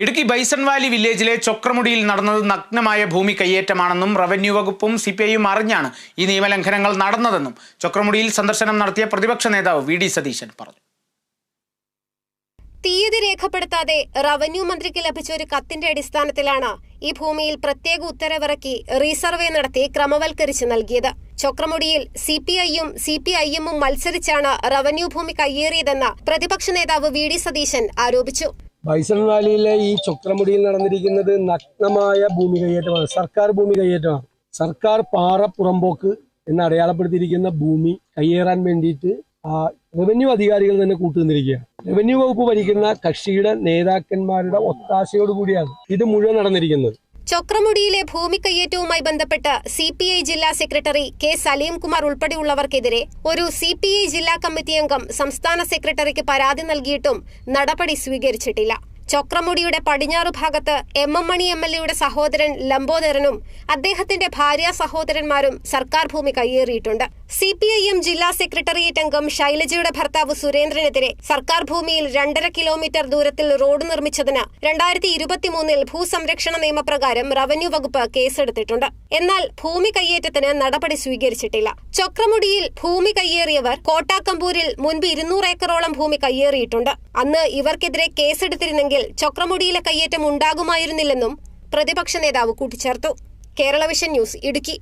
Idukki bison Valley വില്ലേജിലെ ചൊക്രമുടിയിൽ നടന്നത് നഗ്നമായ ഭൂമി കയ്യേറ്റമാണെന്നും റവന്യൂ വകുപ്പും സി പി ഐയും അറിഞ്ഞാണ് ഈ നിയമലംഘനങ്ങൾ നടന്നതെന്നും ചൊക്രമുടിയിൽ സന്ദർശനം നടത്തിയ പ്രതിപക്ഷ നേതാവ് വി ഡി സതീശൻ പറഞ്ഞു. തീയതി രേഖപ്പെടുത്താതെ റവന്യൂ മന്ത്രിക്ക് ലഭിച്ച ഒരു കത്തിന്റെ അടിസ്ഥാനത്തിലാണ് ഈ ഭൂമിയിൽ പ്രത്യേക ഉത്തരവിറക്കി റീസർവേ നടത്തി ക്രമവൽക്കരിച്ച് നൽകിയത്. ചൊക്രമുടിയിൽ സി പി ഐയും സി പി ഐഎമ്മും മത്സരിച്ചാണ് റവന്യൂ ഭൂമി കയ്യേറിയതെന്ന് പ്രതിപക്ഷ നേതാവ് വി ഡി സതീശൻ ആരോപിച്ചു. ബൈസൺ വാലിയിലെ ഈ ചൊക്രമുടിയിൽ നടന്നിരിക്കുന്നത് നഗ്നമായ ഭൂമി കയ്യേറ്റമാണ് സർക്കാർ ഭൂമി കയ്യേറ്റമാണ്. സർക്കാർ പാറ പുറമ്പോക്ക് എന്ന് അടയാളപ്പെടുത്തിയിരിക്കുന്ന ഭൂമി കയ്യേറാൻ വേണ്ടിയിട്ട് റവന്യൂ അധികാരികൾ തന്നെ കൂട്ടുനിന്നിരിക്കുകയാണ്. റവന്യൂ വകുപ്പ് ഭരിക്കുന്ന കക്ഷിയുടെ നേതാക്കന്മാരുടെ ഒത്താശയോടുകൂടിയാണ് ഇത് മുഴുവൻ നടന്നിരിക്കുന്നത്. ചൊക്രമുടിയിലെ ഭൂമി കയ്യേറ്റവുമായി ബന്ധപ്പെട്ട് സി പി ഐ ജില്ലാ സെക്രട്ടറി കെ സലീംകുമാർ ഉൾപ്പെടെയുള്ളവർക്കെതിരെ ഒരു സി പി ഐ ജില്ലാ കമ്മിറ്റി അംഗം സംസ്ഥാന സെക്രട്ടറിക്ക് പരാതി നൽകിയിട്ടും നടപടി സ്വീകരിച്ചിട്ടില്ല. ചൊക്രമുടിയുടെ പടിഞ്ഞാറു ഭാഗത്ത് M M Mani M L എയുടെ സഹോദരൻ ലംബോദരനും അദ്ദേഹത്തിന്റെ ഭാര്യ സഹോദരന്മാരും സർക്കാർ ഭൂമി കയ്യേറിയിട്ടുണ്ട്. സി പി ഐ എം ജില്ലാ സെക്രട്ടേറിയറ്റ് അംഗം ശൈലജയുടെ ഭർത്താവ് സുരേന്ദ്രനെതിരെ സർക്കാർ ഭൂമിയിൽ രണ്ടര കിലോമീറ്റർ ദൂരത്തിൽ റോഡ് നിർമ്മിച്ചതിന് രണ്ടായിരത്തി ഇരുപത്തിമൂന്നിൽ ഭൂസംരക്ഷണ നിയമപ്രകാരം റവന്യൂ വകുപ്പ് കേസെടുത്തിട്ടുണ്ട്. എന്നാൽ ഭൂമി കയ്യേറ്റത്തിന് നടപടി സ്വീകരിച്ചിട്ടില്ല. ചൊക്രമുടിയിൽ ഭൂമി കയ്യേറിയവർ കോട്ടാക്കമ്പൂരിൽ മുൻപ് ഇരുന്നൂറ് ഏക്കറോളം ഭൂമി കയ്യേറിയിട്ടുണ്ട്. അന്ന് ഇവർക്കെതിരെ കേസെടുത്തിരുന്നെങ്കിൽ ചൊക്രമുടിയിലെ കയ്യേറ്റം ഉണ്ടാകുമായിരുന്നില്ലെന്നും പ്രതിപക്ഷ നേതാവ് കൂട്ടിച്ചേർത്തു. Kerala vision news Idukki.